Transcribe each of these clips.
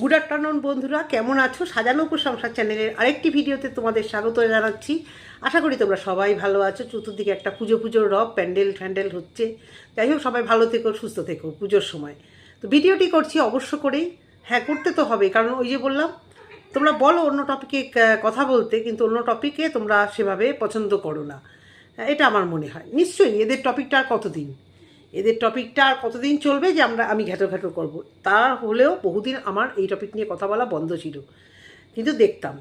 Good afternoon বন্ধুরা। কেমন আছো? সাজানো সংসার চ্যানেলের আরেকটি ভিডিওতে তোমাদের স্বাগত জানাচ্ছি। আশা করি তোমরা সবাই ভালো আছো। চতুর্দিকে একটা পুজো পুজোর রব, প্যান্ডেল ফ্যান্ডেল হচ্ছে। যাই হোক, সবাই ভালো থেকো, সুস্থ থেকো পুজোর সময়। তো ভিডিওটি করছি অবশ্য করেই। হ্যাঁ করতে তো হবে, কারণ ওই যে বললাম, তোমরা বলো অন্য টপিকে কথা বলতে, কিন্তু অন্য টপিকে তোমরা সেভাবে পছন্দ করো না। এটা আমার মনে হয়। নিশ্চয়ই এদের টপিকটা আর কতদিন? এদের টপিকটা আর কতদিন চলবে যে আমরা আমি ঘ্যাটো ঘ্যাটো করব। তা হলেও বহুদিন আমার এই টপিক নিয়ে কথা বলা বন্ধ ছিল। কিন্তু দেখতাম।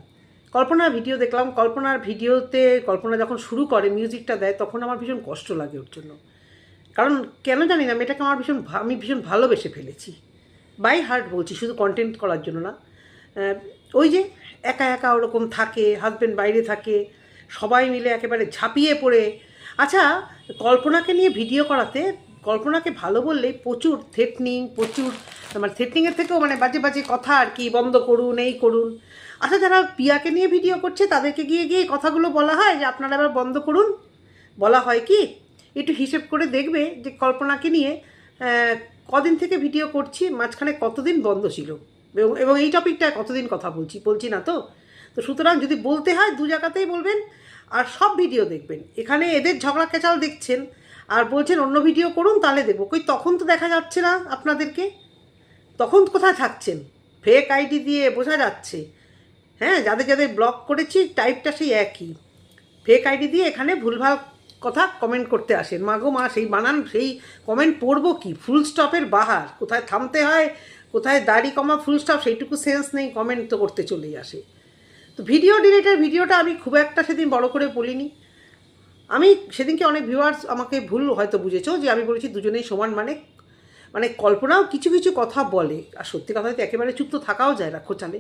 কল্পনার ভিডিও দেখলাম। কল্পনার ভিডিওতে কল্পনা যখন শুরু করে মিউজিকটা দেয়, তখন আমার ভীষণ কষ্ট লাগে ওর জন্য। কারণ কেন জানি না, মেয়েটাকে আমার ভীষণ আমি ভীষণ ভালোবেসে ফেলেছি। বাই হার্ট বলছি, শুধু কন্টেন্ট করার জন্য না। ওই যে একা একা ওরকম থাকে হাজব্যান্ড বাইরে থাকে, সবাই মিলে একেবারে ঝাঁপিয়ে পড়ে। আচ্ছা কল্পনাকে নিয়ে ভিডিও করাতে কল্পনাকে ভালো বললে প্রচুর থ্রেটনিং প্রচুর মানে থ্রেটনিংয়ের থেকেও মানে বাজে বাজে কথা আর কি, বন্ধ করুন, এই করুন। আচ্ছা যারা পিয়াকে নিয়ে ভিডিও করছে, তাদেরকে গিয়ে গিয়ে কথাগুলো বলা হয় যে, আপনারা এবার বন্ধ করুন। বলা হয় কি? একটু হিসেব করে দেখবে যে, কল্পনাকে নিয়ে কদিন থেকে ভিডিও করছি, মাঝখানে কতদিন বন্ধ ছিল? এবং এই টপিকটায় কতদিন কথা বলছি বলছি না তো? তো সুতরাং যদি বলতে হয়, দু জায়গাতেই বলবেন, আর সব ভিডিও দেখবেন। এখানে এদের ঝগড়া কেচাল দেখছেন আর বলছেন, অন্য ভিডিও করুন, তাহলে দেবো। কই, তখন তো দেখা যাচ্ছে না আপনাদেরকে। তখন কোথায় থাকছেন? ফেক আইডি দিয়ে বোঝা যাচ্ছে। হ্যাঁ যাদের যাদের ব্লক করেছি টাইপটা সেই একই। ফেক আইডি দিয়ে এখানে ভুলভাল কথা কমেন্ট করতে আসেন। মাগো মা, সেই বানান, সেই কমেন্ট পড়ব কি? ফুল স্টপের বাহার। কোথায় থামতে হয়? কোথায় দাড়ি কমা? ফুল স্টপ সেইটুকু সেন্স নেই কমেন্ট তো করতে চলেই আসে। তো ভিডিও ডিলেটের ভিডিওটা আমি খুব একটা সেদিন বড় করে বলিনি। আমি সেদিনকে অনেক ভিউয়ার্স আমাকে ভুল হয়তো বুঝেছ যে আমি বলেছি দুজনেই সমান মানে মানে কল্পনাও কিছু কিছু কথা বলে, আর সত্যি কথা হয়তো একেবারে চুপ তো থাকাও যায় না খোঁচালে।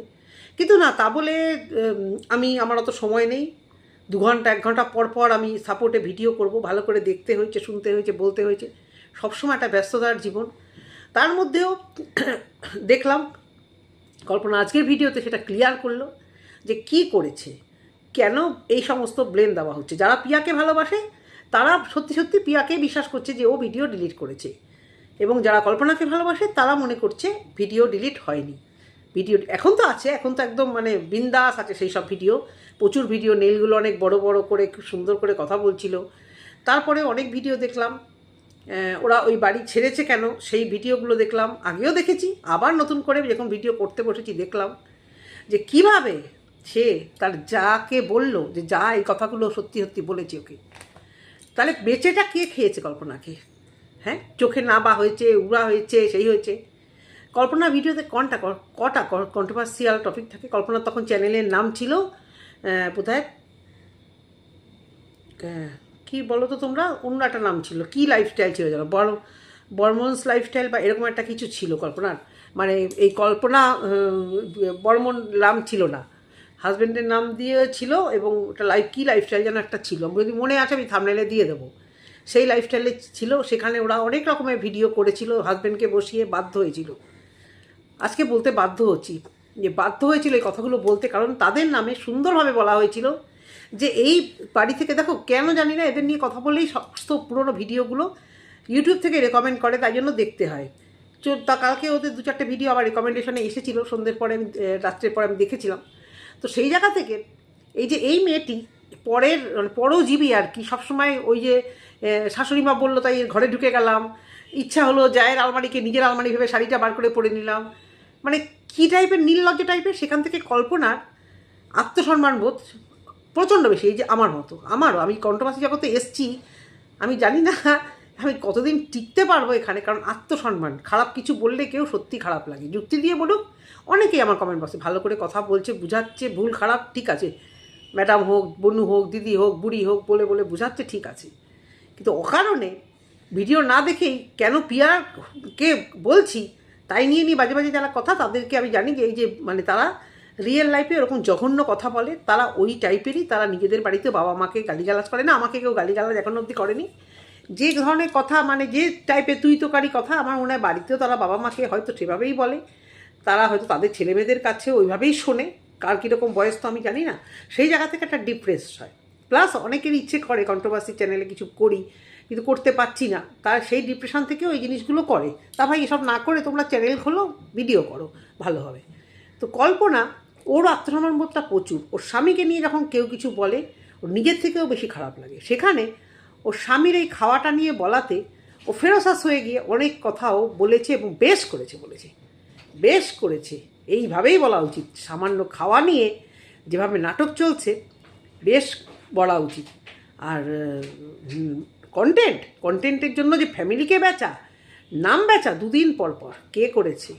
কিন্তু না, তা বলে আমি, আমার অত সময় নেই। দু ঘণ্টা, এক ঘণ্টা পর পর আমি সাপোর্টে ভিডিও করব, ভালো করে দেখতে হয়েছে, শুনতে হয়েছে, বলতে হয়েছে। সবসময় একটা ব্যস্ততার জীবন। তার মধ্যেও দেখলাম, কল্পনা আজকের ভিডিওতে সেটা ক্লিয়ার করল যে কি করেছে। কেন এই সমস্ত ব্লেম দেওয়া হচ্ছে? যারা পিয়াকে ভালোবাসে, তারা সত্যি সত্যি পিয়াকে বিশ্বাস করছে যে ও ভিডিও ডিলিট করেছে। এবং যারা কল্পনাকে ভালোবাসে, তারা মনে করছে ভিডিও ডিলিট হয়নি। ভিডিও এখন তো আছে, এখন তো একদম মানে বিন্দাস আছে সেই সব ভিডিও প্রচুর ভিডিও নেলগুলো অনেক বড় বড় করে, খুব সুন্দর করে কথা বলছিল। তারপরে অনেক ভিডিও দেখলাম। ওরা ওই বাড়ি ছেড়েছে কেন? সেই ভিডিওগুলো দেখলাম, আগেও দেখেছি, আবার নতুন করে যখন ভিডিও করতে বসেছি, দেখলাম। যে কীভাবে সে তার যাকে বলল যে যা এই কথাগুলো সত্যি সত্যি বলেছে ওকে। তাহলে বেঁচেটা কে খেয়েছে কল্পনাকে? হ্যাঁ? চোখে না বা হয়েছে, উড়া হয়েছে, সেই হয়েছে। কল্পনা ভিডিওতে কনটা কটা কন্ট্রোভার্সিয়াল টপিক থাকে? কল্পনার তখন চ্যানেলের নাম ছিল বোধহয় কি বলো তো তোমরা? অন্য একটা নাম ছিল। কি লাইফস্টাইল ছিল যেন? বড়, বর্মন্স লাইফস্টাইল বা এরকম একটা কিছু ছিল কল্পনার। মানে এই কল্পনা বর্মন নাম ছিল না। হাজব্যান্ডের নাম দিয়ে ছিল এবং ওটা লাইফ কী লাইফস্টাইল যেন একটা ছিল। যদি মনে আছে আমি থামনেলে দিয়ে দেবো। সেই লাইফস্টাইলে ছিল, সেখানে ওরা অনেক রকমের ভিডিও করেছিল হাজব্যান্ডকে বসিয়ে বাধ্য হয়েছিল। আজকে বলতে বাধ্য হচ্ছি, যে বাধ্য হয়েছিল এই কথাগুলো বলতে, কারণ তাদের নামে সুন্দরভাবে বলা হয়েছিল যে এই বাড়ি থেকে, দেখো, কেন জানি না, এদের নিয়ে কথা বললেই সমস্ত পুরোনো ভিডিওগুলো ইউটিউব থেকে রেকমেন্ড করে, তাই জন্য দেখতে হয়। তা কালকে ওদের দু চারটে ভিডিও আমার রেকমেন্ডেশনে এসেছিল, সন্ধ্যের পরে আমি রাত্রের পরে আমি দেখেছিলাম। তো সেই জায়গা থেকে এই যে এই মেয়েটি পরের মানে পরজীবী আর কি, সবসময় ওই যে শাশুড়ি মা বলল, তাই ঘরে ঢুকে গেলাম। ইচ্ছা হলো জায়ের আলমারিকে, নিজের আলমারি ভেবে শাড়িটা বার করে পরে নিলাম। মানে কী টাইপের নির্লজ্জ টাইপের? সেখান থেকে কল্পনার আত্মসম্মান বোধ প্রচণ্ড বেশি, এই যে আমার মতো। আমারও, আমি কণ্ঠবাসী জগতে এসছি, আমি জানি না আমি কতদিন টিকতে পারব এখানে? কারণ আত্মসম্মান। খারাপ কিছু বললে কেউ সত্যি খারাপ লাগে। যুক্তি দিয়ে বলুক, অনেকেই আমার কমেন্ট বক্সে ভালো করে কথা বলছে, বুঝাচ্ছে, ভুল, খারাপ, ঠিক আছে। ম্যাডাম হোক, বনু হোক, দিদি হোক, বুড়ি হোক, বলে বলে বুঝাচ্ছে, ঠিক আছে। কিন্তু অকারণে ভিডিও না দেখেই কেন পিয়ারকে বলছি, তাই নিয়ে নিয়ে বাজে বাজে যারা কথা, তাদেরকে আমি জানি যে, এই যে মানে তারা রিয়েল লাইফে এরকম জঘন্য কথা বলে, তারা ওই টাইপেরই তারা নিজেদের বাড়িতে বাবা মাকে গালিগালাজ করে না, আমাকে কেউ গালিগালাজ এখন অবধি করেনি। যে ধরনের কথা মানে যে টাইপের তুই তোকারি কথা আমার মনে হয় বাড়িতেও তারা বাবা মাকে হয়তো সেভাবেই বলে। তারা হয়তো তাদের ছেলেমেয়েদের কাছে ওইভাবেই শোনে। কার কীরকম বয়স তো আমি জানি না। সেই জায়গা থেকে একটা ডিপ্রেস হয়। প্লাস অনেকের ইচ্ছে করে কন্ট্রোভার্সি চ্যানেলে কিছু করি, কিন্তু করতে পারছি না। তার সেই ডিপ্রেশন থেকে ওই জিনিসগুলো করে। তা ভাই, এসব না করে তোমরা চ্যানেল খোলো ভিডিও করো, ভালো হবে। তো কল্পনা, ওর আত্মসম্মান বোধটা প্রচুর। ওর স্বামীকে নিয়ে যখন কেউ কিছু বলে, ওর নিজের থেকেও বেশি খারাপ লাগে। সেখানে ওর স্বামীর এই খাওয়াটা নিয়ে বলাতে ও ফেরোসাস হয়ে গিয়ে অনেক কথাও বলেছে এবং বেশ করেছে বলেছে। বেশ করেছে। এইভাবেই বলা উচিত। সামান্য খাওয়া নিয়ে যেভাবে নাটক চলছে, বেশ বলা উচিত। আর কন্টেন্ট কন্টেন্টের জন্য যে ফ্যামিলিকে বেচা, নাম বেচা দুদিন পর পর। কে করেছে?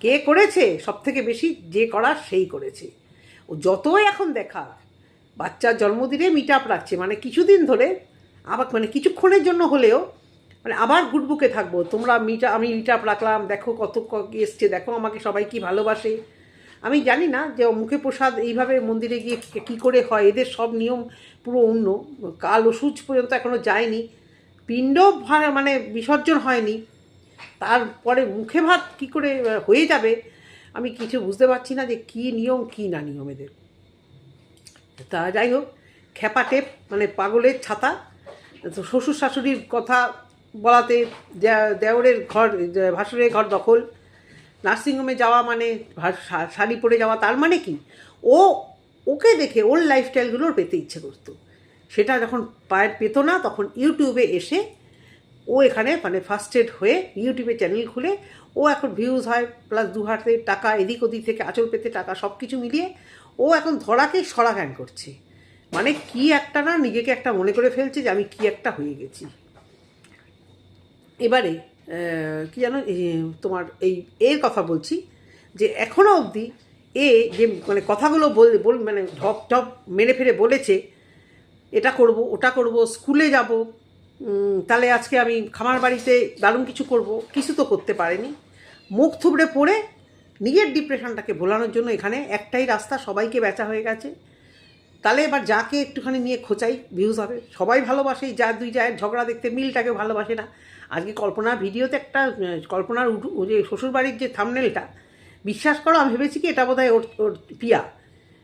কে করেছে? সব থেকে বেশি যে করার সেই করেছে। ও যতই এখন দেখা বাচ্চার জন্মদিনে মিট আপ রাখছে। মানে কিছুদিন ধরে আবার মানে কিছুক্ষণের জন্য হলেও মানে আবার গুডবুকে থাকব। তোমরা মিটা আমি মিট আপ রাখলাম, দেখো কত এসছে, দেখো আমাকে সবাই কি ভালোবাসে। আমি জানি না যে মুখে প্রসাদ এইভাবে মন্দিরে গিয়ে কি- করে হয়, এদের সব নিয়ম পুরো অন্য। কাল ওষুধ পর্যন্ত এখনও যায়নি। পিণ্ড মানে বিসর্জন হয়নি। তারপরে মুখে ভাত কি করে হয়ে যাবে, আমি কিছু বুঝতে পারছি না যে কী নিয়ম, কী না নিয়ম এদের। তা যাই হোক, খ্যাপা টেপ মানে পাগলের ছাতা শ্বশুর শাশুড়ির কথা বলাতে দেওরের ঘর ভাসুরের ঘর দখল। নার্সিংহোমে যাওয়া মানে শাড়ি পরে যাওয়া, তার মানে কি? ও, ওকে দেখে ওর লাইফস্টাইলগুলোর পেতে ইচ্ছে করতো। সেটা যখন পায়ের পেতো না, তখন ইউটিউবে এসে ও এখানে মানে ফার্স্ট এড হয়ে ইউটিউবে চ্যানেল খুলে ও এখন ভিউজ হয় প্লাস দু হাতে টাকা এদিক ওদিক থেকে আঁচল পেতে টাকা সব কিছু মিলিয়ে ও এখন ধরাকে সরা জ্ঞান করছে। মানে কি একটা না নিজেকে একটা মনে করে ফেলছে যে আমি কি একটা হয়ে গেছি। এবারে কি জানো তোমার এই এর কথা বলছি যে এখনও অবধি এ যে মানে কথাগুলো বল মানে ঢপ ঢপ মেরে ফেরে বলেছে, এটা করব, ওটা করব, স্কুলে যাব তাহলে আজকে আমি খামার বাড়িতে দারুণ কিছু করব, কিছু তো করতে পারেনি। মুখ থুবড়ে পড়ে নিজের ডিপ্রেশনটাকে ভোলানোর জন্য এখানে একটাই রাস্তা সবাইকে বেচা হয়ে গেছে। তাহলে এবার যাকে একটুখানি নিয়ে খোঁচাই ভিউজ হবে। সবাই ভালোবাসে যা দুই জায়ের ঝগড়া দেখতে মিলটাকে ভালোবাসে না। আজকে কল্পনার ভিডিওতে একটা কল্পনার উঠু- যে শ্বশুরবাড়ির যে থামনেলটা বিশ্বাস করো, আমি ভেবেছি কি এটা বোধহয় ওর ওর পিয়া।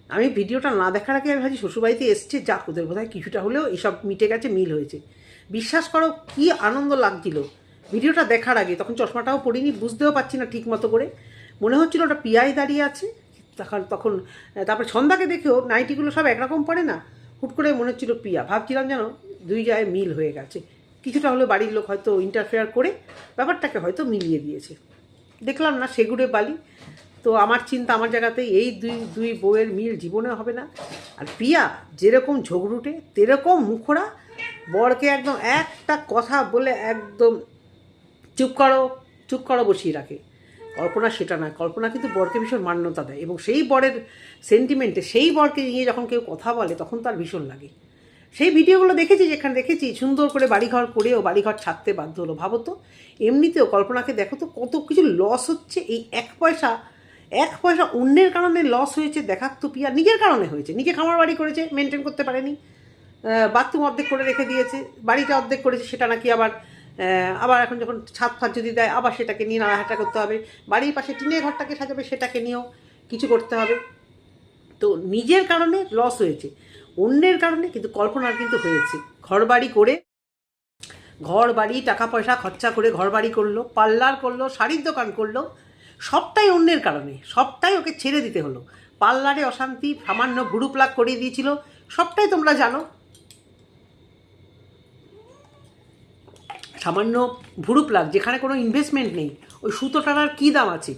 আমি ভিডিওটা না দেখার আগে আমি ভাবছি শ্বশুরবাড়িতে এসছে, যাক ওদের বোধহয় কিছুটা হলেও এসব মিটে গেছে, মিল হয়েছে। বিশ্বাস করো, কি আনন্দ লাগছিল। ভিডিওটা দেখার আগে, তখন চশমাটাও পড়িনি, বুঝতেও পারছি না ঠিক মতো করে। মনে হচ্ছিল ওটা পিয়াই দাঁড়িয়ে আছে। তখন তখন তারপর সন্ধ্যাকে দেখেও নাইটিগুলো সব একরকম পড়ে না, হুট করে মনে হচ্ছিল পিয়া। ভাবছিলাম যেন দুই জায়গায় মিল হয়ে গেছে। কিছুটা হলেও বাড়ির লোক হয়তো ইন্টারফেয়ার করে, ব্যাপারটাকে হয়তো মিলিয়ে দিয়েছে। দেখলাম না, সেগুড়ে বালি। তো আমার চিন্তা আমার জায়গাতে এই দুই দুই বউয়ের মিল জীবনে হবে না। আর পিয়া, যেরকম ঝগড়ুটে, তেরকম মুখরা বরকে একদম একটা কথা বলে একদম চুপ করো চুপ করো বসিয়ে রাখে। কল্পনা সেটা নয়। কল্পনা কিন্তু বরকে ভীষণ মান্যতা দেয় এবং সেই বরের সেন্টিমেন্টে সেই বরকে নিয়ে যখন কেউ কথা বলে, তখন তার ভীষণ লাগে। সেই ভিডিওগুলো দেখেছি, যেখানে দেখেছি সুন্দর করে বাড়িঘর করেও বাড়িঘর ছাড়তে বাধ্য হলো। ভাবো তো, এমনিতেও কল্পনাকে দেখো তো, কত কিছু লস হচ্ছে। এই এক পয়সা এক পয়সা অন্যের কারণে লস হয়েছে, দেখাক তো পিয়া, নিজের কারণে হয়েছে। নিজে খামার বাড়ি করেছে মেনটেন করতে পারেনি। বাথরুম অর্ধেক করে রেখে দিয়েছে, বাড়িটা অর্ধেক করেছে, সেটা নাকি আবার আবার এখন যখন ছাদ ফাদ যদি দেয়, আবার সেটাকে নিয়ে নাড়াহাটা করতে হবে। বাড়ির পাশে টিনের ঘরটাকে সাজাবে, সেটাকে নিয়েও কিছু করতে হবে। তো নিজের কারণে লস হয়েছে, অন্যের কারণে কিন্তু কল্পনার কিন্তু হয়েছে। ঘর বাড়ি করে ঘর বাড়ি টাকা পয়সা খরচা করে ঘর বাড়ি করল, পার্লার করল, শাড়ির দোকান করল, সবটাই অন্যের কারণে, সবটাই ওকে ছেড়ে দিতে হলো। পার্লারে অশান্তি, সামান্য ভুরু প্লাক করিয়ে দিয়েছিল, সবটাই তোমরা জানো। সামান্য ভুরু প্লাগ যেখানে কোনো ইনভেস্টমেন্ট নেই ওই সুতো টানার কী দাম আছে?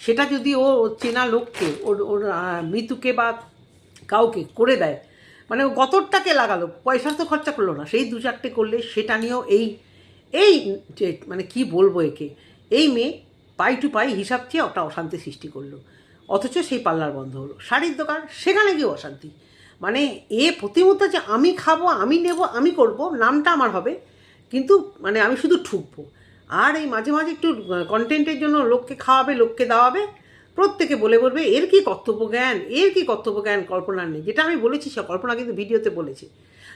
সেটা যদি ও চেনা লোককে ওর ওর আহ, মৃত্যুকে বা কাউকে করে দেয় মানে ও গতরটাকে লাগালো পয়সা তো খরচা করল না সেই দু চারটে করলে সেটা নিয়েও এই এই যে মানে কি বলব একে এই মেয়ে পাই টু পাই হিসাব চেয়ে ওটা অশান্তি সৃষ্টি করল। অথচ সেই পার্লার বন্ধ হলো শাড়ির দোকান সেখানে গিয়ে অশান্তি। মানে এ প্রতিমত যে আমি খাব আমি নেব আমি করব নামটা আমার হবে কিন্তু মানে আমি শুধু ঠুকবো। আর এই মাঝে মাঝে একটু কন্টেন্টের জন্য লোককে খাওয়াবে, লোককে দাওয়াবে, প্রত্যেকে বলে বলবে, এর কি কর্তব্য জ্ঞান? এর কি কর্তব্য জ্ঞান কল্পনার নেই? যেটা আমি বলেছি, সে কল্পনা কিন্তু ভিডিওতে বলেছে।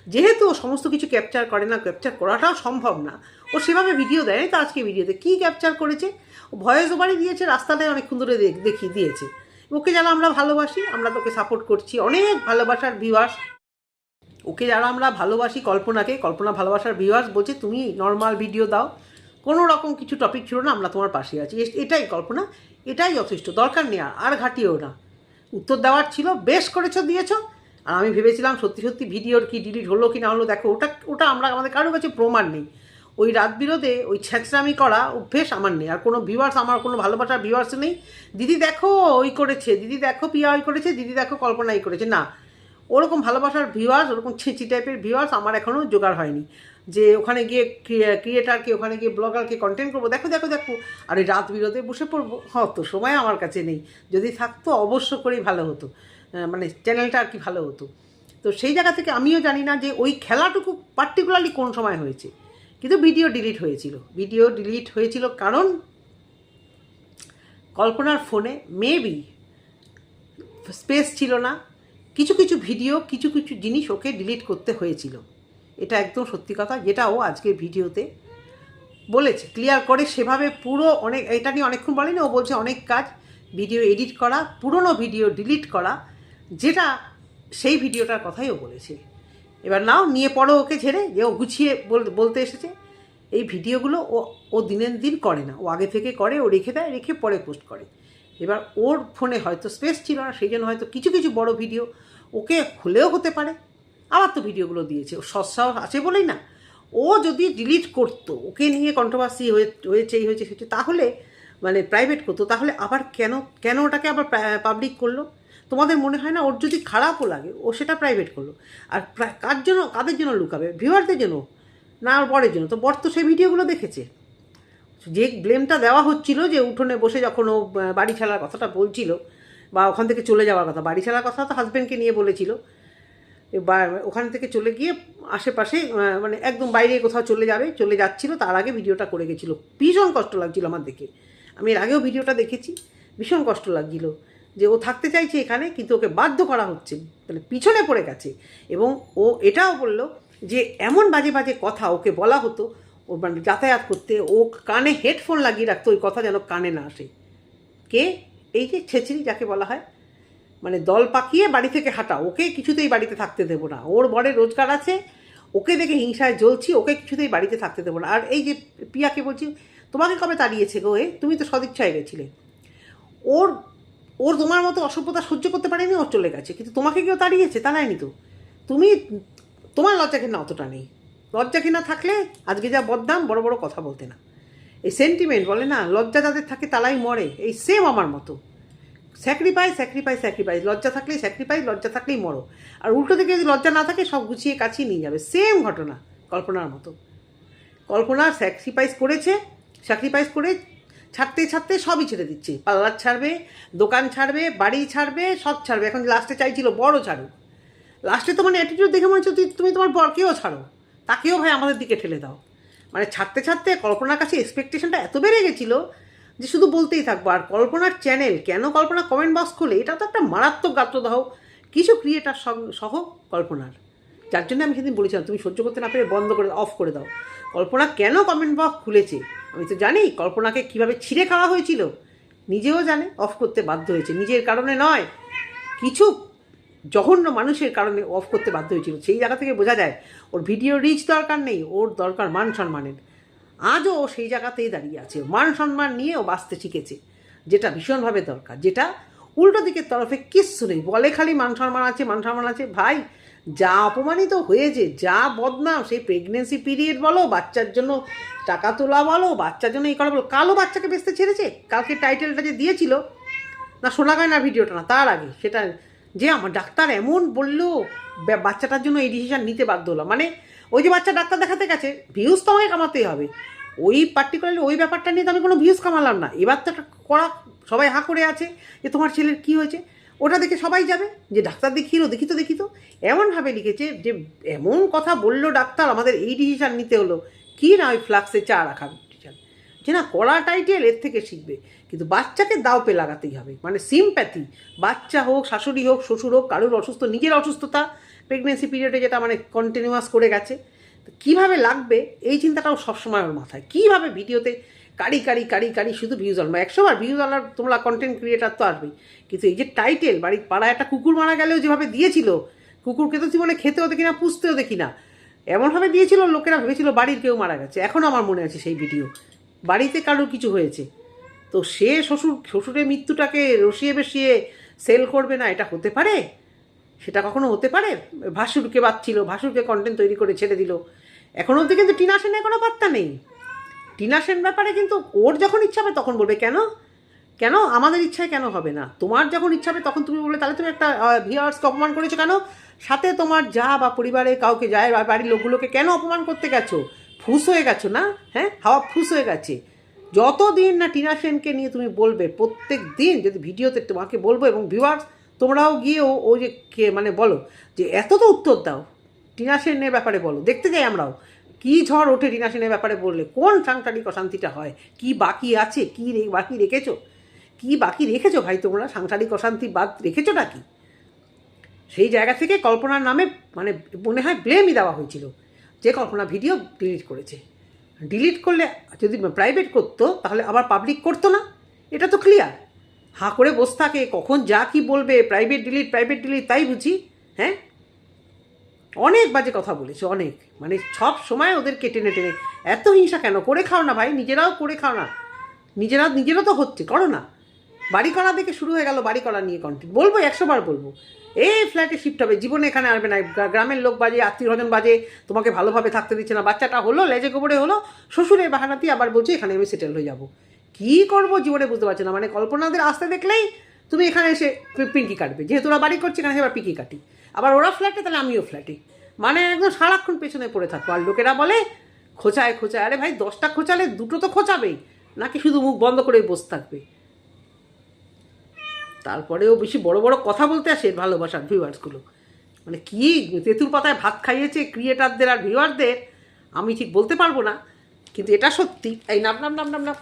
যেহেতু ও সমস্ত কিছু ক্যাপচার করে না ক্যাপচার করাটাও সম্ভব না, ও সেভাবে ভিডিও দেয় তো আজকে ভিডিওতে কী ক্যাপচার করেছে? ও ভয়েস ওভারই দিয়েছে রাস্তাটায় অনেকক্ষণ ধরে দেখ- দেখিয়ে দিয়েছে। ওকে যেন আমরা ভালোবাসি, আমরা তোকে সাপোর্ট করছি। অনেক ভালোবাসার ভিউয়ার্স ওকে যারা আমরা ভালোবাসি কল্পনাকে, কল্পনা ভালোবাসার ভিউয়ার্স বলছে তুমি নর্মাল ভিডিও দাও। কোনো রকম কিছু টপিক ছিল না, আমরা তোমার পাশে আছি। এটাই কল্পনা, এটাই যথেষ্ট, দরকার নেই আর ঘাটিও না। উত্তর দেওয়ার ছিল, বেশ করেছ, দিয়েছ। আর আমি ভেবেছিলাম সত্যি সত্যি ভিডিওর কি ডিলিট হলো, কি না হলো, দেখো, ওটা ওটা আমরা, আমাদের কারোর কাছে প্রমাণ নেই। ওই রাত বিরোধে, ওই ছ্যাঁচড়ামি করা অভ্যেস আমার নেই। আর কোনো ভিউয়ার্স আমার কোনো ভালোবাসার ভিউয়ার্স নেই। দিদি দেখো, ওই করেছে, দিদি দেখো, পিয়া ওই করেছে, দিদি দেখো কল্পনা এই করেছে। না ওরকম ভালোবাসার ভিউয়ার্স ওরকম ছিঁচি টাইপের ভিউয়ার্স আমার এখনও জোগাড় হয়নি। যে ওখানে গিয়ে ক্রিয়েটারকে ওখানে গিয়ে ব্লগারকে কন্টেন্ট করব, দেখো দেখো দেখো, আর রাত বিরোধে বসে পড়ব হত সময় আমার কাছে নেই। যদি থাকতো অবশ্য করেই ভালো হতো মানে চ্যানেলটা আর কি ভালো হতো। তো সেই জায়গা থেকে আমিও জানি না যে ওই খেলাটুকু পার্টিকুলারলি কোন সময় হয়েছে। কিন্তু ভিডিও ডিলিট হয়েছিল। ভিডিও ডিলিট হয়েছিল কারণ কল্পনার ফোনে মেবি স্পেস ছিল না। কিছু কিছু ভিডিও কিছু কিছু জিনিস ওকে ডিলিট করতে হয়েছিল। এটা একদম সত্যি কথা, যেটা ও আজকের ভিডিওতে বলেছে। ক্লিয়ার করে সেভাবে পুরো অনেক, এটা নিয়ে অনেকক্ষণ বলেনি, ও বলছে অনেক কাজ ভিডিও এডিট করা, পুরনো ভিডিও ডিলিট করা, যেটা সেই ভিডিওটার কথাই ও বলেছে। এবার নাও, নিয়ে পড়ো ওকে ঝেড়ে, যে ও গুছিয়ে বল- বলতে এসেছে। এই ভিডিওগুলো ও ও দিনের দিন করে না। ও আগে থেকে করে, ও রেখে দেয়, রেখে পরে পোস্ট করে। এবার ওর ফোনে হয়তো স্পেস ছিল না, সেই জন্য হয়তো কিছু কিছু বড় ভিডিও ওকে হলেও হতে পারে। আবার তো ভিডিওগুলো দিয়েছে, ও সৎসাহস আছে বলেই না। ও যদি ডিলিট করতো, ওকে নিয়ে কন্ট্রোভার্সি হয়ে, হয়েছে, এই হয়েছে, সেটা তাহলে মানে প্রাইভেট করতো, তাহলে আবার কেন কেন ওটাকে আবার পাবলিক করল? তোমাদের মনে হয় না ওর যদি খারাপও লাগে, ও সেটা প্রাইভেট করল। আর কার জন্য, কাদের জন্য লুকাবে? ভিউয়ারদের জন্য, না আর বরের জন্য? তো বর তো সেই ভিডিওগুলো দেখেছে। যে ব্লেমটা দেওয়া হচ্ছিল যে উঠোনে বসে যখন ও বাড়ি ছাড়ার কথাটা বলছিল, বা ওখান থেকে চলে যাওয়ার কথা, বাড়ি ছাড়ার কথা তো হাজব্যান্ডকে নিয়ে বলেছিল, এবার ওখান থেকে চলে গিয়ে আশেপাশে মানে একদম বাইরে কোথাও চলে যাবে, চলে যাচ্ছিল, তার আগে ভিডিওটা করে গেছিল। ভীষণ কষ্ট লাগছিল আমার দেখে। আমি এর আগেও ভিডিওটা দেখেছি, ভীষণ কষ্ট লাগছিল যে ও থাকতে চাইছে এখানে, কিন্তু ওকে বাধ্য করা হচ্ছে মানে পিছনে পড়ে গেছে। এবং ও এটাও বলল যে, এমন বাজে বাজে কথা ওকে বলা হতো ও মানে যাতায়াত করতে, ও কানে হেডফোন লাগিয়ে রাখতো, ওই কথা যেন কানে না আসে। কে? এই যে ছেচড়ি যাকে বলা হয় মানে দল পাকিয়ে বাড়ি থেকে হাঁটা, ওকে কিছুতেই বাড়িতে থাকতে দেবো না। ওর বড়ে রোজগার আছে, ওকে দেখে হিংসায় জ্বলছি, ওকে কিছুতেই বাড়িতে থাকতে দেবো না। আর এই যে পিয়াকে বলছি, তোমাকে কবে তাড়িয়েছে গো এ? তুমি তো সদিচ্ছায় গেছিলে। ওর ওর তোমার মতো অসভ্যতা সহ্য করতে পারেনি ওর চলে গেছে। কিন্তু তোমাকে কেউ তাড়িয়েছে? তাড়ায়নি তো। তুমি, তোমার লজ্জা না, অতটা নেই। লজ্জা ঘেনা থাকলে? আজকে যা বদনাম, বড় বড় কথা বলতে না। এই সেন্টিমেন্ট বলে না, লজ্জা যাদের থাকে তারাই মরে। এই সেম আমার মতো। স্যাক্রিফাইস স্যাক্রিফাইস স্যাক্রিফাইস লজ্জা থাকলেই স্যাক্রিফাইস লজ্জা থাকলেই মরো। আর উল্টো থেকে যদি লজ্জা না থাকে, সব গুছিয়ে কাছিয়ে নিয়ে যাবে। সেম ঘটনা, কল্পনার মতো। কল্পনা স্যাক্রিফাইস করেছে স্যাক্রিফাইস করে ছাড়তে ছাড়তে সবই ছেড়ে দিচ্ছে। পার্লার ছাড়বে, দোকান ছাড়বে, বাড়ি ছাড়বে, সব ছাড়বে। এখন লাস্টে চাইছিল বড় ছাড়ুক। লাস্টে তো মানে অ্যাটিটিউড দেখে মনে হচ্ছে তুমি তোমার বরকেও ছাড়ো। তাকেও ভাই আমাদের দিকে ঠেলে দাও। মানে ছাড়তে ছাড়তে কল্পনার কাছে এক্সপেকটেশনটা এত বেড়ে গেছিল যে শুধু বলতেই থাকব, আর কল্পনার চ্যানেল কেন কল্পনা কমেন্ট বক্স খোলে, এটা তো একটা মারাত্মক গাত্রদাহ। কিছু ক্রিয়েটার সহ কল্পনার। যার জন্য আমি সেদিন বলেছিলাম, তুমি সহ্য করতে না পেরে বন্ধ করে অফ করে দাও। কল্পনা কেন কমেন্ট বক্স খুলেছে? আমি তো জানি কল্পনাকে কীভাবে ছিঁড়ে খাওয়া হয়েছিল। নিজেও জানে অফ করতে বাধ্য হয়েছে। নিজের কারণে নয়, কিছু জঘন্য মানুষের কারণে অফ করতে বাধ্য হয়েছিল। সেই জায়গা থেকে বোঝা যায়, ওর ভিডিও রিচ দরকার নেই, ওর দরকার মান সম্মানের। আজও ও সেই জায়গাতেই দাঁড়িয়ে আছে। মান সম্মান নিয়ে ও বাঁচতে শিখেছে, যেটা ভীষণভাবে দরকার, যেটা উল্টো দিকের তরফে কিচ্ছু নেই। বলে খালি মান সম্মান আছে, মান সম্মান আছে। ভাই, যা অপমানিত হয়েছে, যা বদনাম, সেই প্রেগনেন্সি পিরিয়ড বলো, বাচ্চার জন্য টাকা তোলা বলো, বাচ্চার জন্য এই করা বলো, কালো বাচ্চাকে বেচতে ছেড়েছে? কালকে টাইটেলটা যে দিয়েছিল, না শোনা যায় না ভিডিওটা না, তার আগে, সেটা যে আমার ডাক্তার এমন বলল বাচ্চাটার জন্য এই ডিসিশন নিতে বাধ্য হলো মানে ওই যে বাচ্চা ডাক্তার দেখাতে গেছে ভিউজ তো আমাকে কামাতেই হবে। ওই পার্টিকুলারলি ওই ব্যাপারটা নিয়ে তো আমি কোনো ভিউজ কামালাম না। এবার তো একটা করা সবাই হাঁ করে আছে যে তোমার ছেলের কী হয়েছে। ওটা দেখে সবাই যাবে, যে ডাক্তার দেখিয়ে দেখি তো দেখি তো। এমনভাবে লিখেছে যে এমন কথা বলল ডাক্তার, আমাদের এই ডিসিশান নিতে হলো। কি না ওই ফ্লাক্সে চা রাখা ডিসিশান যে না কড়া টাইটেল এর থেকে শিখবে, কিন্তু বাচ্চাকে দাও পে লাগাতেই হবে। মানে সিমপ্যাথি বাচ্চা হোক, শাশুড়ি হোক, শ্বশুর হোক, কারোর অসুস্থ, নিজের অসুস্থতা প্রেগনেন্সি পিরিয়ডে যেটা মানে কন্টিনিউয়াস করে গেছে, তো কীভাবে লাগবে, এই চিন্তাটাও সবসময় ওর মাথায়। কীভাবে ভিডিওতে কারি কারি কারি কারি, শুধু ভিউজ আনব একশো বার ভিউজ আনার তোমরা কন্টেন্ট ক্রিয়েটার তো আসবেই। কিন্তু এই যে টাইটেল বাড়ির পাড়ায় একটা কুকুর মারা গেলেও যেভাবে দিয়েছিল, কুকুরকে তো জীবনে খেতেও দেখি না, পুষতেও দেখি না, এমনভাবে দিয়েছিল, লোকেরা ভেবেছিল বাড়ির কেউ মারা গেছে। এখনও আমার মনে আছে সেই ভিডিও বাড়িতে কারোর কিছু হয়েছে। তো সে শ্বশুর, শ্বশুরের মৃত্যুটাকে রসিয়ে বেশিয়ে সেল করবে না, এটা হতে পারে? সেটা কখনো হতে পারে? ভাসুরকে বাচ্ছিল ভাসুরকে কন্টেন্ট তৈরি করে ছেড়ে দিল। এখন অবধি কিন্তু টিনা সেনের কোনো বার্তা নেই। টিনা সেন ব্যাপারে কিন্তু ওর যখন ইচ্ছা হবে তখন বলবে, কেন? কেন? আমাদের ইচ্ছায় কেন হবে না? তোমার যখন ইচ্ছা হবে তখন তুমি বলবে, তাহলে তুমি একটা ভিওয়ার্সকে অপমান করেছ কেন? সাথে তোমার যা বা পরিবারে কাউকে যায় বাড়ির লোকগুলোকে কেন অপমান করতে গেছো? ফুস হয়ে গেছো না? হ্যাঁ? হাওয়া ফুস হয়ে গেছে। যতদিন না টিনা সেনকে নিয়ে তুমি বলবে, প্রত্যেক দিন যদি ভিডিওতে তোমাকে বলব এবং ভিউয়ার্স তোমরাও গিয়ে ও যে কে মানে বলো, যে এত তো উত্তর দাও। টিনা সেনের ব্যাপারে বলো। দেখতে যাই আমরাও। কি ঝড় ওঠে টিনা সেনের ব্যাপারে বললে? কোন সাংসারিক অশান্তিটা হয়? কি বাকি আছে? কি বাকি রেখেছো? কি বাকি রেখেছো ভাই তোমরা? সাংসারিক অশান্তি বাদ রেখেছো নাকি? সেই জায়গা থেকে কল্পনার নামে মানে মনে হয় ব্লেমই দেওয়া হয়েছিল। যে কল্পনা ভিডিও ডিলিট করেছে। ডিলিট করলে যদি প্রাইভেট করতো, তাহলে আবার পাবলিক করতো না? এটা তো ক্লিয়ার হাঁ করে বসে থাকে, কখন যা কি বলবে প্রাইভেট ডিলিট প্রাইভেট ডিলিট তাই বুঝি? হ্যাঁ? অনেক বাজে কথা বলেছে, অনেক। মানে সব সময় ওদেরকে টেনে টেনে। এত হিংসা কেন? করে খাও না ভাই, নিজেরাও করে খাও না। নিজেরা নিজেরও তো হচ্ছে, করো না। বাড়ি করা থেকে শুরু হয়ে গেল বাড়ি করা নিয়ে কন্টেন্ট বলব, একশো বার বলব। এই ফ্ল্যাটে শিফট হবে, জীবনে এখানে আসবে না। গ্রামের লোক বাজে, আত্মীয় স্বজন বাজে, তোমাকে ভালোভাবে থাকতে দিচ্ছে না। বাচ্চাটা হলো, লেজে গোবরে হলো, শ্বশুরের বাহানাতি আবার বলছে, এখানে আমি সেটেল হয়ে যাব। কি করব জীবনে বুঝতে পারছি না। মানে কল্পনাদের আসতে দেখলেই তুমি এখানে এসে পিঙ্কি কাটবে। যেহেতু ওরা বাড়ি করছে, এখানে এবার পিঙ্কি কাটি। আবার ওরা ফ্ল্যাটে তাহলে আমিও ফ্ল্যাটে মানে একদম সারাক্ষণ পেছনে পড়ে থাকো। আর লোকেরা বলে, খোঁচায় খোঁচায়। আরে ভাই, দশটা খোঁচালে দুটো তো খোঁচাবেই। নাকি শুধু মুখ বন্ধ করে বসে থাকবে? তারপরেও বেশি বড় বড় কথা বলতে আসে ভালোবাসার ভিউয়ার্সগুলো মানে কি তেঁতুল পাতায় ভাত খাইয়েছে ক্রিয়েটারদের আর ভিউয়ারদের আমি ঠিক বলতে পারব না, কিন্তু এটা সত্যি। এই নাম নাম নাম নাম নাম।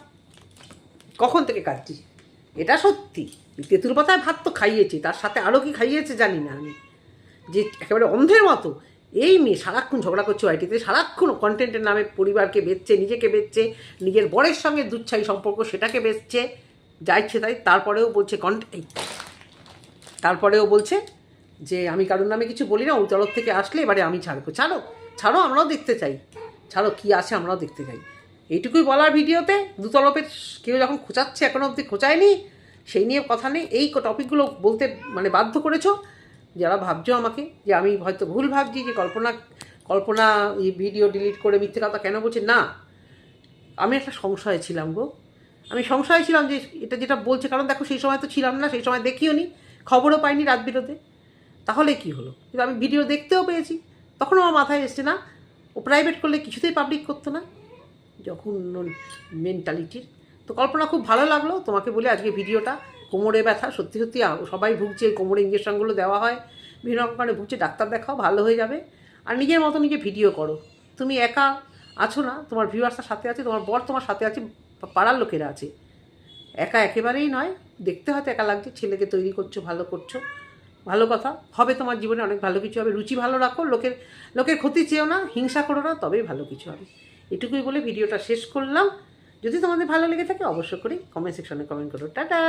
কখন থেকে কাটছি? এটা সত্যি। তেঁতুল পাতায় ভাত তো খাইয়েছে, তার সাথে আরও কি খাইয়েছে জানি না আমি। যে একেবারে অন্ধের মতো। এই মেয়ে সারাক্ষণ ঝগড়া করছে আইটিতে সারাক্ষণ কন্টেন্টের নামে পরিবারকে বেচছে, নিজেকে বেচছে, নিজের বরের সঙ্গে দুচ্ছাই সম্পর্ক সেটাকে বেচছে। যা ইচ্ছে তাই তারপরেও বলছে কন্টেন্ট তারপরেও বলছে যে আমি কারোর নামে কিছু বলি না ওই তরফ থেকে আসলে এবারে আমি ছাড়বো। ছাড়ো ছাড়ো, আমরাও দেখতে চাই। ছাড়ো, কী আছে আমরাও দেখতে চাই। এইটুকুই বলার ভিডিওতে দুতলপের কেউ যখন খোঁচাচ্ছে এখনও অবধি খোঁচায়নি, সেই নিয়ে কথা নেই। এই টপিকগুলো বলতে মানে বাধ্য করেছ। যারা ভাবছ আমাকে যে আমি হয়তো ভুল ভাবছি যে কল্পনা কল্পনা এই ভিডিও ডিলিট করে মিথ্যে কথা কেন বলছে, না। আমি একটা সংশয়ে ছিলাম গো। আমি সংশয়ে ছিলাম যে এটা যেটা বলছে, কারণ দেখো সেই সময় তো ছিলাম না, সেই সময় দেখিও নি, খবরও পাইনি রাত বিরোধে। তাহলে কি হলো? কিন্তু আমি ভিডিও দেখতেও পেয়েছি তখন আমার মাথায় এসছে না, ও প্রাইভেট করলে কিছুতেই পাবলিক করতো না। যখন মেন্টালিটির তো কল্পনা খুব ভালো লাগল তোমাকে বলে আজকে ভিডিওটা, কোমরে ব্যথা, সত্যি সত্যি সবাই ভুগছে, কোমরে ইঞ্জেকশনগুলো দেওয়া হয়, বিভিন্ন রকম কারণে ভুগছে, ডাক্তার দেখাও, ভালো হয়ে যাবে। আর নিজের মতো নিজে ভিডিও করো। তুমি একা আছো না, তোমার ভিউয়ার্সটার সাথে আছে, তোমার বর তোমার সাথে আছে পাড়ার লোকেরা আছে। একা একেবারেই নয়, দেখতে হয়তো একা লাগছে, ছেলেকে তৈরি করছ, ভালো করছ, ভালো কথা। হবে তোমার জীবনে অনেক ভালো কিছু হবে। রুচি ভালো রাখো, লোকের লোকের ক্ষতি চেয়েও না, হিংসা করো না, তবেই ভালো কিছু হবে। এটুকুই বলে ভিডিওটা শেষ করলাম। যদি তোমাদের ভালো লেগে থাকে অবশ্য করে কমেন্ট সেকশনে কমেন্ট করো। টাটা!